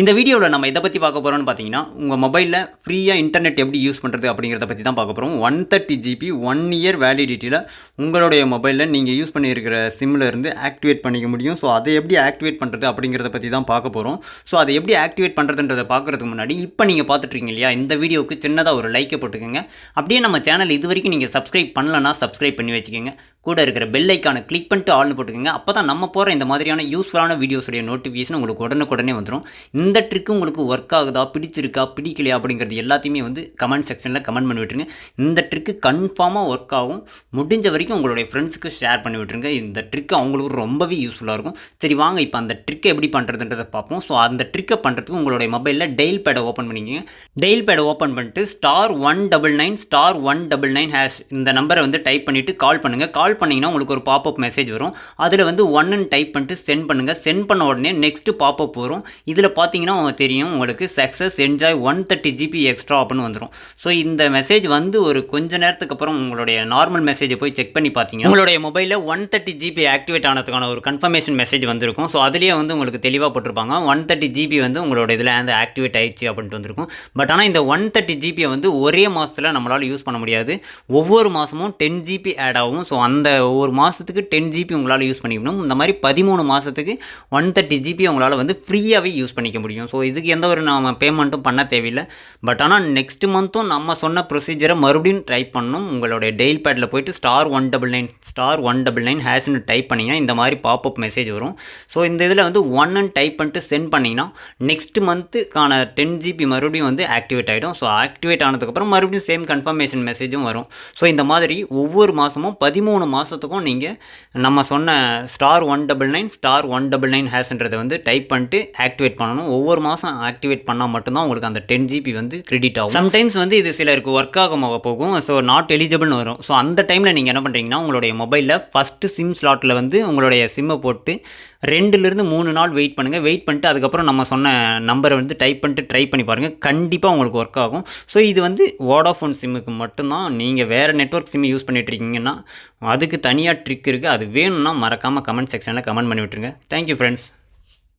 இந்த வீடியோவில் நம்ம எதை பற்றி பார்க்க போகிறோம்னு பார்த்தீங்கன்னா உங்கள் மொபைலில் ஃப்ரீயாக இன்டர்நெட் எப்படி யூஸ் பண்ணுறது அப்படிங்கிறத பற்றி தான் பார்க்க போகிறோம் one thirty GB one year வேலிடிட்டியில் உங்களுடைய மொபைலில் நீங்கள் யூஸ் பண்ணியிருக்கிற சிம்மில் இருந்து ஆக்டிவேட் பண்ணிக்க முடியும். ஸோ அதை எப்படி ஆக்டிவேட் பண்ணுறது அப்படிங்கிறத பற்றி தான் பார்க்க போகிறோம் ஸோ அதை எப்படி ஆக்டிவேட் பண்ணுறதுன்றதை பார்க்குறதுக்கு முன்னாடி இப்போ நீங்கள் பார்த்துட்ருக்கீங்க இல்லையா இந்த வீடியோவுக்கு சின்னதாக ஒரு லைக்கை போட்டுக்கோங்க. அப்படியே நம்ம சேனல் இது வரைக்கும் நீங்கள் சப்ஸ்கிரைப் பண்ணலன்னா சப்ஸ்கிரைப் பண்ணி வச்சுக்கோங்க. கூட இருக்கிற பெல் ஐக்கானை கிளிக் பண்ணிட்டு ஆல்னு போட்டுக்கோங்க. அப்போ தான் நம்ம போகிற இந்த மாதிரியான யூஸ்ஃபுல்லான வீடியோஸுடைய நோட்டிஃபிகேஷன் உங்களுக்கு உடனுக்குடனே வந்துடும் இந்த ட்ரிக்கு உங்களுக்கு ஒர்க் ஆகுதா பிடிச்சிருக்கா பிடிக்கலையா அப்படிங்கிறது எல்லாத்தையுமே வந்து கமெண்ட் செக்ஷனில் கமெண்ட் பண்ணி விட்டுருங்க. இந்த ட்ரிக்கு கன்ஃபார்மாக ஒர்க் ஆகும். முடிஞ்ச வரைக்கும் உங்களுடைய ஃப்ரெண்ட்ஸுக்கு ஷேர் பண்ணி விட்டுருங்க. இந்த ட்ரிக்கு அவங்களுக்கு ரொம்பவே யூஸ்ஃபுல்லாக இருக்கும். சரி வாங்க இப்போ அந்த ட்ரிக்கை எப்படி பண்ணுறதுன்றதை பார்ப்போம். ஸோ அந்த ட்ரிக்கை பண்ணுறதுக்கு உங்களுடைய மொபைலில் டெயில் பேடை ஓப்பன் பண்ணிக்கங்க. டெயில் பேடை ஓப்பன் பண்ணிட்டு star one double nine star one double nine hash இந்த நம்பரை வந்து டைப் பண்ணிவிட்டு கால் பண்ணுங்கள் கால் பண்ணிங்கன்னா உங்களுக்கு ஒரு பாப்அப் மெசேஜ் வரும். அதில் வந்து ஒன்னு டைப் பண்ணிட்டு சென்ட் பண்ணுங்கள் சென்ட் பண்ண உடனே நெக்ஸ்ட்டு பாப்அப் வரும். இதில் பார்த்தீங்கன்னா தெரியும் உங்களுக்கு success enjoy one thirty GB extra அப்படின்னு வந்துடும் ஸோ இந்த மெசேஜ் வந்து ஒரு கொஞ்ச நேரத்துக்கு அப்புறம் உங்களுடைய நார்மல் மெசேஜை போய் செக் பண்ணி பார்த்தீங்கன்னா உங்களுடைய மொபைலில் ஒன் தேர்ட்டி ஜிபி ஆக்டிவேட் ஆனதுக்கான ஒரு கன்ஃபர்மேஷன் மெசேஜ் வந்திருக்கும். ஸோ அதுலேயே வந்து உங்களுக்கு தெளிவாக போட்டிருப்பாங்க. ஒன் தேர்ட்டி ஜிபி வந்து உங்களோட இதில் வந்து ஆக்டிவேட் ஆயிடுச்சு அப்படின்ட்டு வந்திருக்கும். பட் ஆனால் இந்த ஒன் தேர்ட்டி ஜிபியை வந்து ஒரே மாதத்தில் நம்மளால் யூஸ் பண்ண முடியாது. ஒவ்வொரு மாதமும் டென் ஜிபி ஆட் ஆகும். ஸோ அந்த ஒவ்வொரு மாதத்துக்கு டென் ஜிபி உங்களால் யூஸ் பண்ணிக்கணும் இந்த மாதிரி பதிமூணு மாதத்துக்கு ஒன் தேர்ட்டி ஜிபி உங்களால் வந்து ஃப்ரீயாகவே யூஸ் பண்ணிக்க முடியும். ஸோ இதுக்கு எந்த ஒரு நாம பேமெண்ட்டும் பண்ண தேவையில்லை. பட் ஆனால் நெக்ஸ்ட் மந்த்தும் நம்ம சொன்ன ப்ரொசீஜரை மறுபடியும் ட்ரை பண்ணணும் உங்களுடைய டெயில் பேடில் போயிட்டு star one double nine star one double nine ஹேஷ்னு type பண்ணிங்கன்னா இந்த மாதிரி பாப்அப் மெசேஜ் வரும். ஸோ இந்த இதில் வந்து ஒன்னு டைப் பண்ணிட்டு சென்ட் பண்ணிங்கன்னா நெக்ஸ்ட் மந்த்துக்கான டென் ஜிபி மறுபடியும் வந்து ஆக்டிவேட் ஆகிடும் ஸோ ஆக்டிவேட் ஆனதுக்கப்புறம் மறுபடியும் சேம் கன்ஃபர்மேஷன் மெசேஜும் வரும். ஸோ இந்த மாதிரி ஒவ்வொரு மாதமும் பதிமூணு மாதத்துக்கும் நீங்கள் நம்ம சொன்ன star one double nine star one double nine ஹேஷ்ன்றதை வந்து டைப் பண்ணிட்டு ஆக்டிவேட் பண்ணணும். ஒவ்வொரு மாதம் ஆக்டிவேட் பண்ணால் மட்டும்தான் உங்களுக்கு அந்த டென் ஜிபி வந்து கிரெடிட் ஆகும். சம்டைம்ஸ் வந்து இது சிலருக்கு ஒர்க் ஆகமாக போகும். ஸோ நாட் எலிஜிபிள்னு வரும். ஸோ அந்த டைமில் நீங்கள் என்ன பண்ணுறீங்கன்னா உங்களுடைய மொபைலில் ஃபஸ்ட்டு சிம் ஸ்லாட்டில் வந்து உங்களுடைய சிம்மை போட்டு ரெண்டுலேருந்து மூணு நாள் வெயிட் பண்ணுங்கள் வெயிட் பண்ணிட்டு அதுக்கப்புறம் நம்ம சொன்ன நம்பரை வந்து டைப் பண்ணிட்டு ட்ரை பண்ணி பாருங்கள் கண்டிப்பாக உங்களுக்கு ஒர்க் ஆகும். ஸோ இது வந்து வோடாஃபோன் சிம்முக்கு மட்டும்தான். நீங்கள் வேறு நெட்ஒர்க் சிம் யூஸ் பண்ணிட்டு இருக்கீங்கன்னா அதுக்கு தனியாக ட்ரிக் இருக்குது அது வேணும்னா மறக்காமல் கமெண்ட் செக்ஷனில் கமெண்ட் பண்ணி விட்டுருங்க. Thank you friends